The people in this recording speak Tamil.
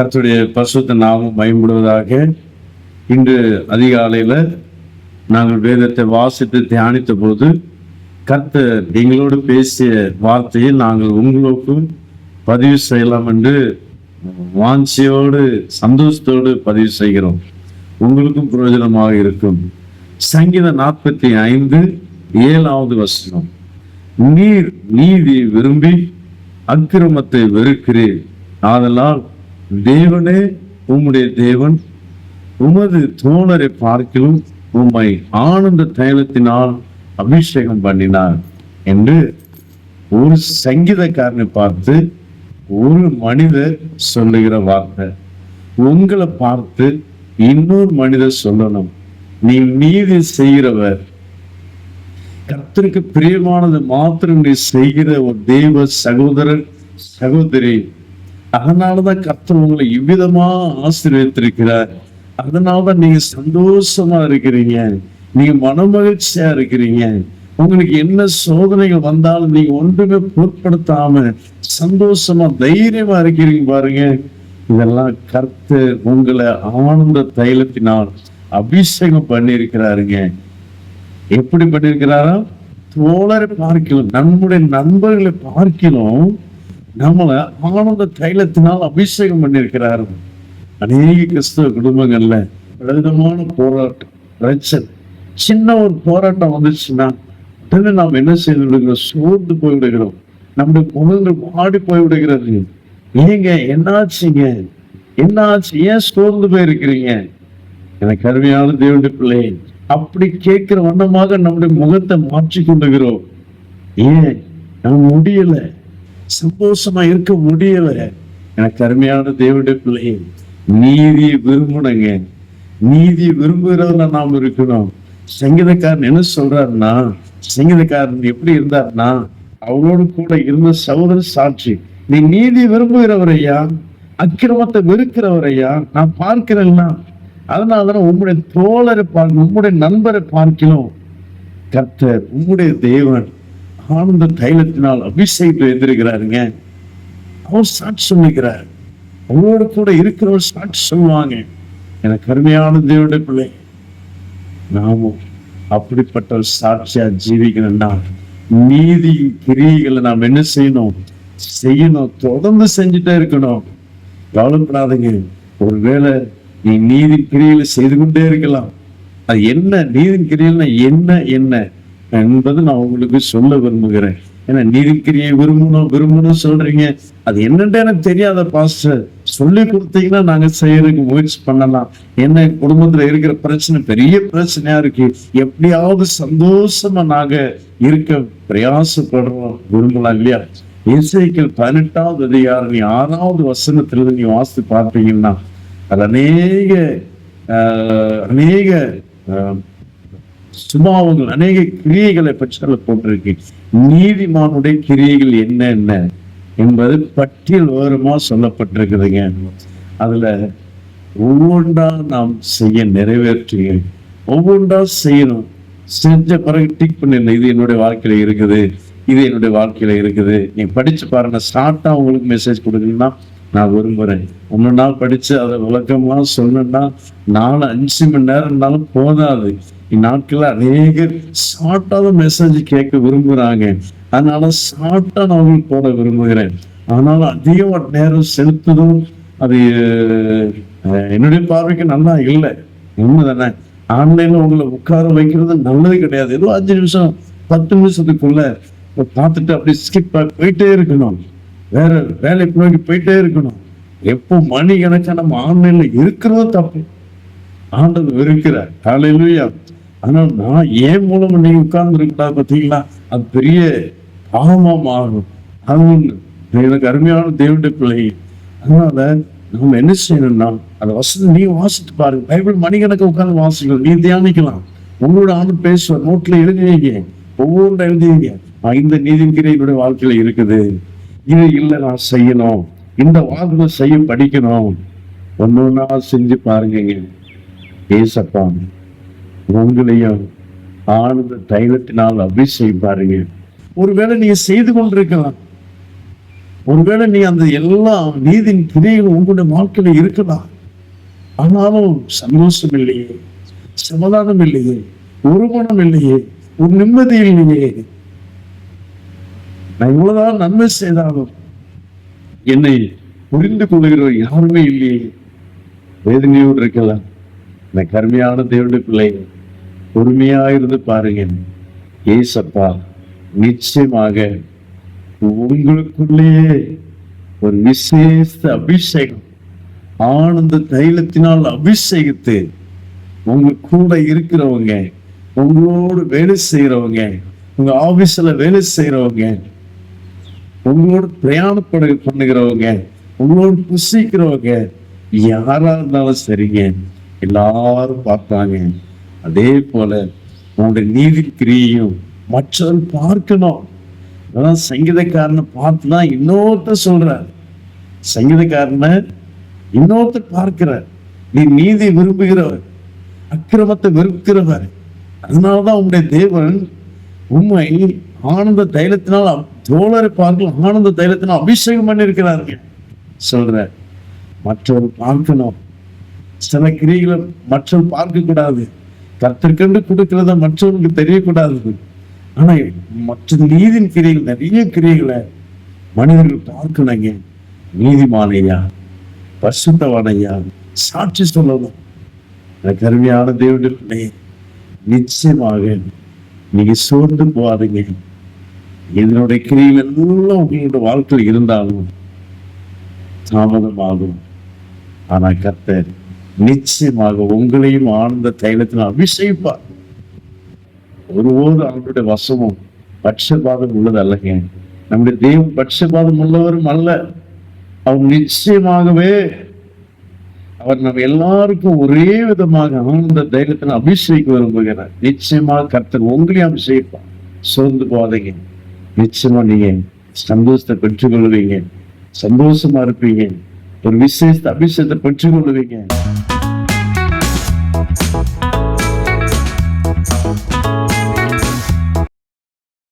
கர்த்துடைய பசுத்த நாமம் பயன்படுவதாக இன்று அதிகாலையில் நாங்கள் வேதத்தை வாசித்து தியானித்த போது கர்த்தர் எங்களோடு பேசிய வார்த்தையை நாங்கள் உங்களுக்கும் பதிவு செய்யலாம் என்று வாஞ்சியோடு சந்தோஷத்தோடு பதிவு செய்கிறோம். உங்களுக்கும் பிரயோஜனமாக இருக்கும். சங்கீதம் நாற்பத்தி ஐந்து ஏழாவது வசனம். நீர் நீதி விரும்பி அக்கிரமத்தை வெறுக்கிறீர். ஆதலால் தேவனே உம்முடைய தேவன் உமது தோழரை பார்க்கிலும் உம்மை ஆனந்த தைலத்தினால் அபிஷேகம் பண்ணினார் என்று ஒரு சங்கீதக்காரனை பார்த்து ஒரு மனிதர் சொல்லுகிற வார்த்தை. உங்களை பார்த்து இன்னொரு மனிதர் சொல்லணும். நீ நீதி செய்கிறவர். கர்த்தருக்கு பிரியமானது மாத்திரம் நீ செய்கிற ஒரு தெய்வ சகோதரர் சகோதரி அதனாலதான் கர்த்தர் உங்களை இவ்விதமா ஆசீர்வதித்திருக்கிறார். அதனாலதான் நீங்க சந்தோஷமா இருக்கிறீங்க. நீங்க மனமகிழ்ச்சியா இருக்கிறீங்க. உங்களுக்கு என்ன சோதனைகள் வந்தாலும் நீங்க ஒன்றுமே பொருட்படுத்தாம சந்தோஷமா தைரியமா இருக்கிறீங்க பாருங்க. இதெல்லாம் கர்த்து உங்களை ஆனந்த தைலத்தினால் அபிஷேகம் பண்ணியிருக்கிறாருங்க. எப்படி பண்ணியிருக்கிறாரா தோழரை பார்க்கலாம் நம்முடைய நண்பர்களை பார்க்கலாம் நம்மளை ஆனந்த தைலத்தினால் அபிஷேகம் பண்ணியிருக்கிறாரு. அநேக கிறிஸ்தவ குடும்பங்கள்ல விதமான போராட்டம் பிரச்சனை. சின்ன ஒரு போராட்டம் வந்துச்சுன்னா உடனே நாம் என்ன செய்து விடுகிறோம்? சோர்ந்து போய்விடுகிறோம். நம்முடைய முகங்கள் மாடி போய்விடுகிறது. ஏங்க என்னாச்சுங்க? என்னாச்சு? ஏன் சோர்ந்து போயிருக்கிறீங்க? எனக்கு அருமையான தேவனுடைய பிள்ளை அப்படி கேட்கிற வண்ணமாக நம்முடைய முகத்தை மாற்றி கொண்டுகிறோம். ஏன்? நான் முடியல. சந்தோஷமா இருக்க முடியல எனக்கு அருமையான தேவனுடைய பிள்ளை நீதியை விரும்பணுங்க நீதி விரும்புகிறவர்கள நாம் இருக்கணும் சங்கீதக்காரன் என்ன சொல்றாருன்னா சங்கீதக்காரன் எப்படி இருந்தாருன்னா அவரோடு கூட இருந்த சகோதர சாட்சி நீ நீதி விரும்புகிறவரையா அக்கிரமத்தை வெறுக்கிறவரையா நான் பார்க்கிறேன்னா அதனாலதான் உங்களுடைய தோழரை பார்க்க உங்களுடைய நண்பரை பார்க்கணும் கர்த்தர் உங்களுடைய தேவன் ஆனந்த தைலத்தினால் அபிஷேகத்தில் எழுந்திருக்கிறாருங்க அவர் சாட்சி சொல்லிக்கிறார். அவரோட கூட இருக்கிறவர் சாட்சி சொல்லுவாங்க. எனக்கு கருமையான தேவட பிள்ளை. நாமும் அப்படிப்பட்ட ஒரு சாட்சியா ஜீவிக்கணும்னா நீதி கிரியைகளை நாம் என்ன செய்யணும்? செய்யணும். தொடர்ந்து செஞ்சுட்டே இருக்கணும். கவலைப்படாதீங்க. ஒருவேளை நீ நீதி கிரியைகளை செய்து கொண்டே இருக்கலாம். அது என்ன? நீதி கிரியைகள்னா என்ன? என்ன? என்பது நான் உங்களுக்கு சொல்ல விரும்புகிறேன். ஏன்னா நீதிக்கிரியை விரும்பணும் விரும்பணும் சொல்றீங்க. அது என்னன்னு எனக்கு தெரியாத பாஸ்டர் சொல்லி கொடுத்தீங்கன்னா நாங்க செய்யறதுக்கு முயற்சி பண்ணலாம். என்ன குடும்பத்துல இருக்கிற பிரச்சனை பெரிய பிரச்சனையா இருக்கு. எப்படியாவது சந்தோஷமா நாங்க இருக்க பிரயாசப்படுறோம். விரும்பலாம் இல்லையா? இசைக்கள் பதினெட்டாவது அதிகாரம் நீ ஆறாவது வசனத்துல நீ வாசித்து பார்த்தீங்கன்னா அது அநேக ஆஹ், அநேக சும்மாவுங்கள் அநேக கிரியைகளை பற்றி சொல்ல போட்டிருக்கேன் நீதிமானுடைய கிரியைகள் என்ன என்ன என்பது பட்டியல் விவரமா சொல்லப்பட்டிருக்குதுங்க. அதுல ஒவ்வொன்றா நாம் செய்ய நிறைவேற்றி ஒவ்வொன்றா செய்யணும். செஞ்ச பிறகு டிக் பண்ணிடணும் இது என்னுடைய வாழ்க்கையில இருக்குது இது என்னுடைய வாழ்க்கையில இருக்குது. நீங்க படிச்சு பாருங்க ஸ்டார்ட்டா உங்களுக்கு மெசேஜ் கொடுக்கணும்னா நான் விரும்புறேன். ஒன்று நாள் படிச்சு அதை விளக்கமா சொன்னா நாலு அஞ்சு மணி நேரம் இருந்தாலும் போதாது. இந்நாட்கள் அநேகர் ஷார்ட்டாக மெசேஜ் கேட்க விரும்புறாங்க. அதனால ஷார்ட்டா நான் உங்களுக்கு போட விரும்புகிறேன். ஆனால் அதிக நேரம் செலுத்துதும் அது என்னுடைய பார்வைக்கு நல்லா இல்லை. உண்மைதானே? ஆன்லைன்ல உங்களை உட்கார வைக்கிறது நல்லது கிடையாது. ஏதோ அஞ்சு நிமிஷம் பத்து நிமிஷத்துக்குள்ள பார்த்துட்டு அப்படி ஸ்கிப் போயிட்டே இருக்கணும். வேற வேலைக்கு நோக்கி போயிட்டே இருக்கணும். எப்போ மணி கணக்கா நம்ம ஆன்லைன்ல இருக்கிறதும் தப்பு. ஆண்டது வெறுக்கிறார். ஹalleluya ஆனால் நான் ஏன் மூலம் நீ உட்கார்ந்து இருக்கா பார்த்தீங்களா? அது பெரிய பாவமாக மாறும். அது ஒண்ணு. எனக்கு அருமையான தேவனுடைய பிள்ளை அதனால நம்ம என்ன செய்யணும்னா அந்த வசதி நீ வாசித்து பாருங்க. பைபிள் மணிக்கணக்கு உட்கார்ந்து வாசிக்கலாம் நீ தியானிக்கலாம். உங்களோட ஆண்டு பேசுவார் நோட்ல எழுதி வைங்க ஒவ்வொன்றும் எழுதி வைங்க இந்த நீதிக்கிரை என்னுடைய வாழ்க்கையில இருக்குது. இது இல்லை நான் செய்யணும். இந்த வாழ்க்கை செய்ய படிக்கணும். ஒண்ணு ஒன்றா செஞ்சு பாருங்க. ஏசப்பா. உங்களையும் ஆனந்த தைலத்தினால் அபிஷேகம் பாருங்க. ஒருவேளை நீங்க செய்து கொண்டிருக்கலாம். ஒருவேளை நீ அந்த எல்லா நீதியின் கிரியைகளும் உங்களுடைய வாழ்க்கையில இருக்கலாம். ஆனாலும் சந்தோஷம் இல்லையே சமாதானம் இல்லையே ஒரு குணம் இல்லையே ஒரு நிம்மதி இல்லையே. நான் இவ்வளவுதான் நன்மை செய்தாலும் என்னை புரிந்து கொள்கிறவர் யாருமே இல்லையே. வேதனையோடு இருக்கலாம். இந்த கருமையான தேவனுடைய பிள்ளை பொறுமையாயிருந்து பாருங்க ஏசப்பா நிச்சயமாக உங்களுக்குள்ளேயே ஒரு விசேஷ அபிஷேகம் ஆனந்த தைலத்தினால் அபிஷேகித்து உங்க கூட இருக்கிறவங்க உங்களோடு வேலை செய்யறவங்க உங்க ஆபீஸ்ல வேலை செய்யறவங்க உங்களோட பிரயாணப்பட பண்ணுகிறவங்க உங்களோட புசிக்கிறவங்க யாரா இருந்தாலும் சரிங்க. எல்லாரும் பார்த்தாங்க அதே போல உங்களுடைய நீதி கிரியையும் மற்றவர் பார்க்கணும். அதான் சங்கீதக்காரனை பார்த்து தான் இன்னொருத்தர் சொல்றார். சங்கீதக்காரனை இன்னொருத்தர் பார்க்கிறார். நீ நீதி விரும்புகிறவர் அக்கிரமத்தை வெறுக்கிறவர். அதனாலதான் உங்களுடைய தேவன் உண்மை ஆனந்த தைலத்தினால் தோழரை பார்க்கலாம் ஆனந்த தைலத்தினால் அபிஷேகம் பண்ணியிருக்கிறார்கள் சொல்ற மற்றவர் பார்க்கணும். சில கிரிகளை மற்றவர் பார்க்க கூடாது கத்திற்கண்டு கொடுக்கிறத மற்றவங்களுக்கு தெரியக்கூடாது ஆனா மற்ற நீதின் கிரிகள் நிறைய கிரைகளை மனிதர்கள் பார்க்கணுங்க. நீதிமானையா பசுத்தவானையா சாட்சி சொல்லணும். எனக்கு அருமையான தேவனுடைய நிச்சயமாக நீங்க சோர்ந்து போகாதீங்க. இதனுடைய கிரியில் எல்லாம் உங்களோட வாழ்க்கையில் இருந்தாலும் தாமதமாகும். ஆனா கத்தர் நிச்சயமாக உங்களையும் ஆனந்த தைலத்தில் அபிஷேகிப்பார். ஒருபோது அவருடைய வசமும் பட்சபாதம் உள்ளது அல்லங்க நம்முடைய தெய்வம் பட்சபாதம் உள்ளவரும் அல்ல. அவர் நிச்சயமாகவே அவர் நம்ம எல்லாருக்கும் ஒரே விதமாக ஆனந்த தைரியத்தின் அபிஷேகிக்க விரும்புகிறார். நிச்சயமாக கர்த்தர் உங்களையும் அபிஷேகிப்பார். சோர்ந்து போகாதீங்க. நிச்சயமா நீங்க சந்தோஷத்தை பெற்றுக்கொள்வீங்க. சந்தோஷமா இருப்பீங்க. ஒரு விசேஷத்தை அபிஷேகத்தை பெற்றுக்கொள்வீங்க.